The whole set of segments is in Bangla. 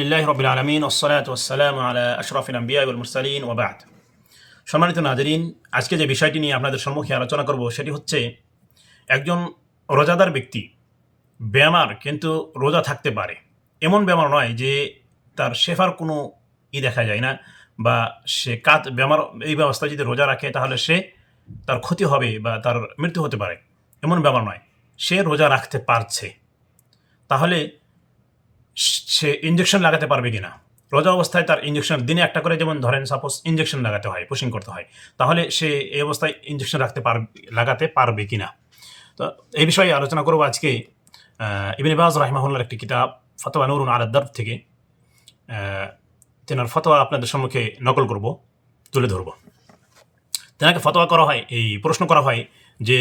লিল্লাহ রবিল আলমিন ওসলাত ওসালাম আলা আশরফিল আম্বিয়া মুরসালিন ওবাদ সম্মানিত নাজরিন, আজকে যে বিষয়টি নিয়ে আপনাদের সম্মুখে আলোচনা করব, সেটি হচ্ছে একজন রোজাদার ব্যক্তি বেমার কিন্তু রোজা থাকতে পারে। এমন বেমার নয় যে তার শেফার কোনো ই দেখা যায় না, বা সে কাত বেমার এই ব্যবস্থায় যদি রোজা রাখে, তাহলে সে তার ক্ষতি হবে বা তার মৃত্যু হতে পারে। এমন বেমার নয়, সে রোজা রাখতে পারছে। তাহলে সে ইঞ্জেকশন লাগাতে পারবে কিনা? রোজা অবস্থায় তার ইঞ্জেকশন দিনে একটা করে, যেমন ধরেন সাপোজ ইঞ্জেকশন লাগাতে হয় পুশিং করতে হয়, তাহলে সে এই অবস্থায় ইঞ্জেকশন রাখতে পারবে লাগাতে পারবে কিনা? তো এই বিষয়ে আলোচনা করব আজকে ইবিন বাজ রাহিমাহুল্লার একটি কিতাব, ফতোয়া নুরুন আলাদ্দার থেকে। তেনার ফতোয়া আপনাদের সম্মুখে নকল করব, তুলে ধরব। তেনাকে ফতোয়া করা হয়, এই প্রশ্ন করা হয় যে,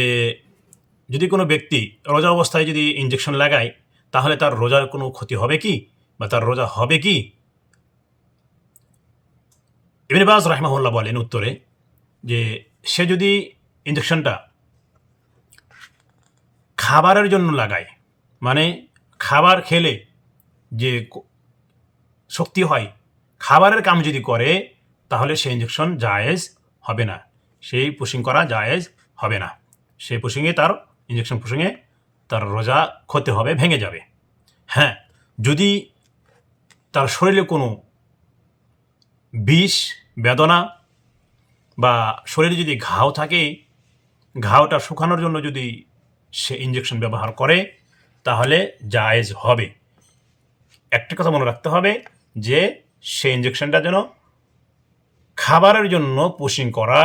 যদি কোনো ব্যক্তি রোজা অবস্থায় যদি ইঞ্জেকশন লাগায় তাহলে তার রোজার কোনো ক্ষতি হবে কি? বা তার রোজা হবে কি? ইবনে বাজ রাহমাহুল্লাহ বলেন উত্তরে যে সে যদি ইঞ্জেকশনটা খাবারের জন্য লাগায় মানে খাবার খেলে যে শক্তি হয়, খাবারের কাম যদি করে, তাহলে সে ইঞ্জেকশন জায়েজ হবে না। সেই পুশিং করা জায়েজ হবে না। সেই পুশিংয়ে তার ইঞ্জেকশন পুশিংয়ে তার রোজা ক্ষতি হবে, ভেঙে যাবে। হ্যাঁ যদি তার শরীরে কোনো বিষ, বেদনা বা শরীরে যদি ঘাও থাকে, ঘাওটা শুকানোর জন্য যদি সে ইঞ্জেকশন ব্যবহার করে, তাহলে জায়েজ হবে। একটা কথা মনে রাখতে হবে যে, সে ইঞ্জেকশনটা যেন খাবারের জন্য পুশিং করা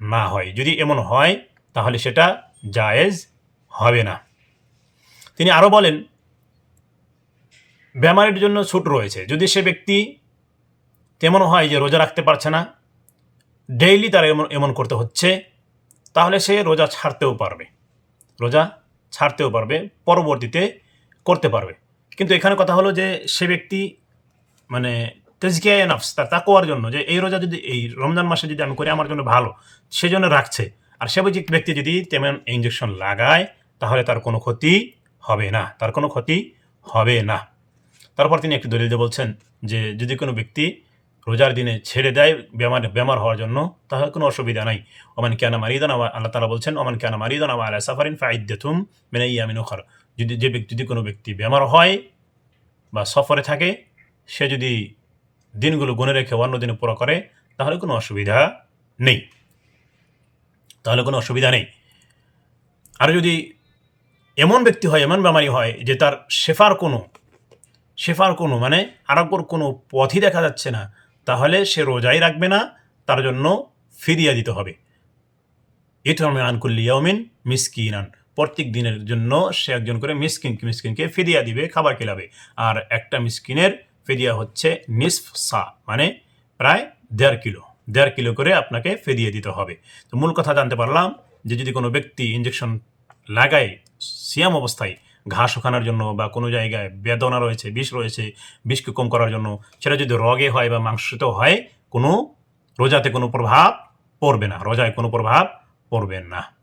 না হয়। যদি এমন হয়, তাহলে সেটা জায়েজ হবে না। তিনি আরও বলেন বেমারির জন্য ছুট রয়েছে। যদি সে ব্যক্তি তেমন হয় যে রোজা রাখতে পারছে না ডেইলি তার এমন এমন করতে হচ্ছে, তাহলে সে রোজা ছাড়তেও পারবে। রোজা ছাড়তেও পারবে, পরবর্তীতে করতে পারবে। কিন্তু এখানে কথা হলো যে সে ব্যক্তি মানে তেজকিয়া নাফস, তার তাকোয়ার জন্য, যে এই রোজা যদি, এই রমজান মাসে যদি আমি করি আমার জন্য ভালো সেজন্য রাখছে। আর সে ব্যক্তি যদি তেমন ইঞ্জেকশন লাগায়, তাহলে তার কোনো ক্ষতি হবে না, তার কোনো ক্ষতি হবে না। তারপর তিনি একটি দলিল দিয়ে বলছেন যে, যদি কোনো ব্যক্তি রোজার দিনে ছেড়ে দেয় বেমার বেমার হওয়ার জন্য, তাহলে কোনো অসুবিধা নাই। ওমান কেনা মারিদান আল্লাহ তালা বলছেন, ওমান কেনা মারিদান আমা আলা সাফারিন ফাইদ্যতুম মেনে ইয়ামিন ওখার যদি যে ব্যক্তি, যদি কোনো ব্যক্তি বেমার হয় বা সফরে থাকে, সে যদি দিনগুলো গুনে রেখে অন্য দিনে পুরো করে, তাহলে কোনো অসুবিধা নেই। তাহলে কোনো অসুবিধা নেই। আর যদি এমন ব্যক্তি হয়, এমন বেমারি হয় যে তার শেফার কোনো শেফার কোনো মানে আরোগ্যর কোনো পথই দেখা যাচ্ছে না, তাহলে সে রোজাই রাখবে না, তার জন্য ফিরিয়া দিতে হবে। এটা আমি আনকুল্লি ইয়ামিন মিসকিনান, প্রত্যেক দিনের জন্য সে একজন করে মিসকিন মিসকিনকে ফিদিয়া দিবে, খাবার খেলাবে। আর একটা মিসকিনের ফিদিয়া হচ্ছে নিসফ সা মানে প্রায় দেড় কিলো দেড় কিলো করে আপনাকে ফিদিয়ে দিতে হবে। তো মূল কথা জানতে পারলাম যে যদি কোনো ব্যক্তি ইঞ্জেকশন লাগায়, সিয়াম অবস্থায় ঘাস শুকানোর জন্য বা কোনো জায়গায় বেদনা রয়েছে, বিষ রয়েছে বিষকে কম করার জন্য, সেটা যদি রগে হয় বা মাংসিত হয়, কোনো রোজাতে কোনো প্রভাব পড়বে না, রোজায় কোনো প্রভাব পড়বে না।